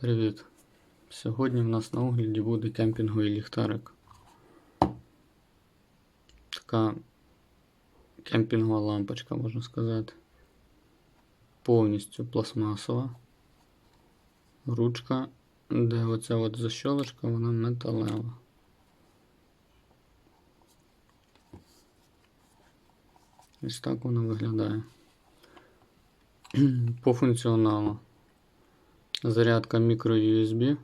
Привіт! Сьогодні в нас на огляді буде кемпінговий ліхтарик. Така кемпінгова лампочка, можна сказати. Повністю пластмасова. Ручка, де оця от защолочка, вона металева. Ось так вона виглядає. По функціоналу. Зарядка microUSB.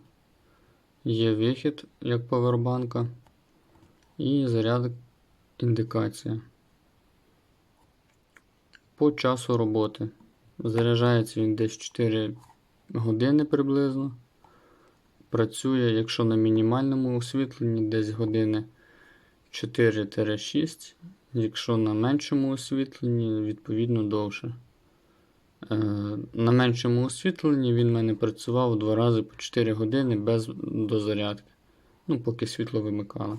Є вихід як повербанка. І заряд індикація. По часу роботи. Заряджається він десь 4 години приблизно. Працює, якщо на мінімальному освітленні, десь години 4-6. Якщо на меншому освітленні, відповідно довше. Е, На меншому освітленні він в мене працював два рази по 4 години без дозарядки. Ну, поки світло вимикало.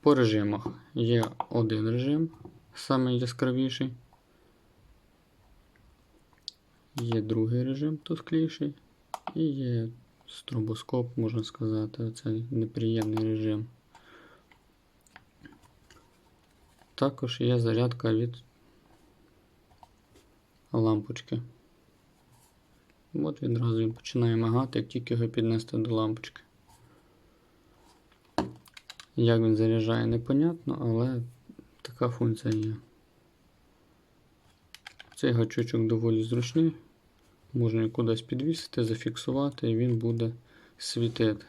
По режимах є один режим, самий яскравіший. Є другий режим тускліший. І є стробоскоп, можна сказати, цей неприємний режим. Також є зарядка від лампочки. От відразу він починає мигати, як тільки його піднести до лампочки. Як він заряджає, непонятно, але така функція є. Цей гачочок доволі зручний. Можна його кудись підвісити, зафіксувати і він буде світити.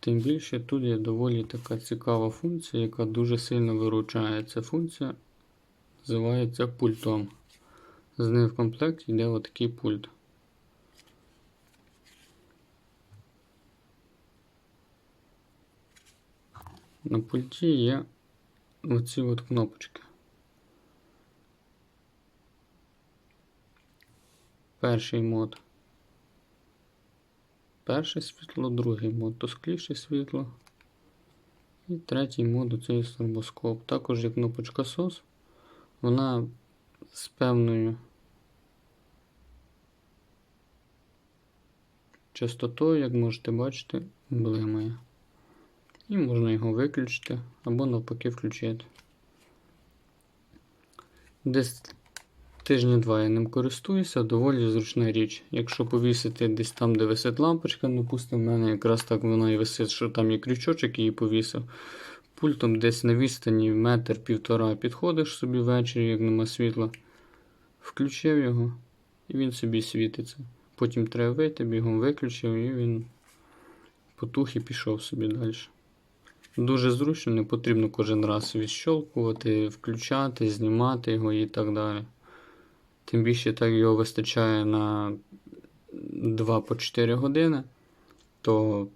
Тим більше тут є доволі така цікава функція, яка дуже сильно виручає. Ця функція називається пультом. З ним в комплекті йде отакий пульт. На пульті є оці от кнопочки. Перший мод. Перше світло, другий мод тускліше світло. І третій мод оцей стробоскоп. Також є кнопочка SOS. Вона з певною частотою, як можете бачити, блимає. І можна його виключити або навпаки включити. Десь тижні два я ним користуюся, доволі зручна річ. Якщо повісити десь там, де висить лампочка, допустимо, в мене якраз так вона і висить, що там є крючочок, її повісив. Пультом десь на відстані метр-півтора підходиш собі ввечері, як нема світла, включив його і він собі світиться. Потім треба вийти, бігом виключив і він потух і пішов собі далі. Дуже зручно, не потрібно кожен раз відщолкувати, включати, знімати його і так далі. Тим більше так його вистачає на 2 по 4 години, то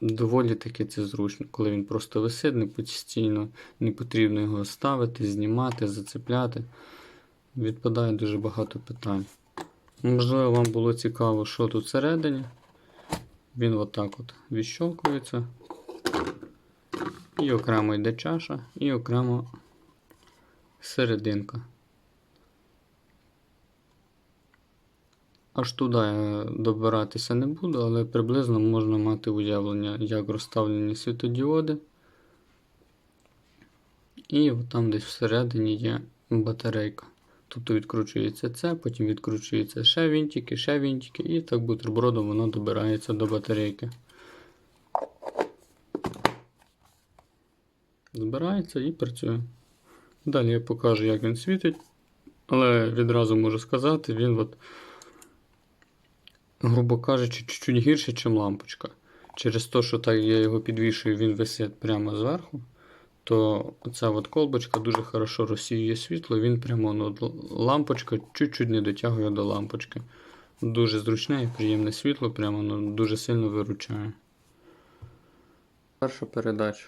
доволі таки це зручно, коли він просто висить, не постійно, не потрібно його ставити, знімати, зацепляти. Відпадає дуже багато питань. Можливо, вам було цікаво, що тут всередині. Він отак от відщолкується. І окремо йде чаша, і окремо серединка. Аж туди я добиратися не буду, але приблизно можна мати уявлення, як розставлені світодіоди. І там десь всередині є батарейка. Тобто відкручується це, потім відкручується ще вінтики, ще вінтики, і так бутербродом воно добирається до батарейки. Збирається і працює. Далі я покажу, як він світить. Але відразу можу сказати, він, от, грубо кажучи, чуть-чуть гірше, ніж лампочка. Через те, що так я його підвішую, він висить прямо зверху, то ця от колбочка дуже хорошо розсіює світло, він прямо ну, лампочка чуть-чуть не дотягує до лампочки. Дуже зручне і приємне світло, прямо ну, дуже сильно виручає. Перша передача.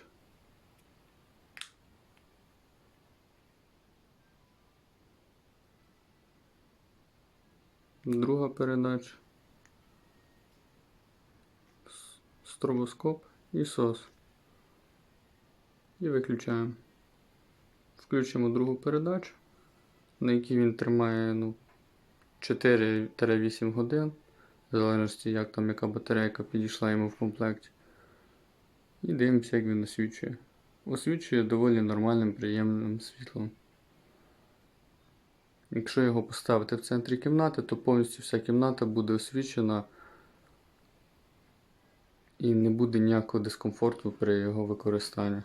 Друга передача. Стробоскоп і сос. І виключаємо. Включимо другу передачу, на якій він тримає ну, 4-8 годин, в залежності, як там яка батарейка підійшла йому в комплекті. І дивимося, як він освічує. Освічує доволі нормальним, приємним світлом. Якщо його поставити в центрі кімнати, то повністю вся кімната буде освічена і не буде ніякого дискомфорту при його використанні.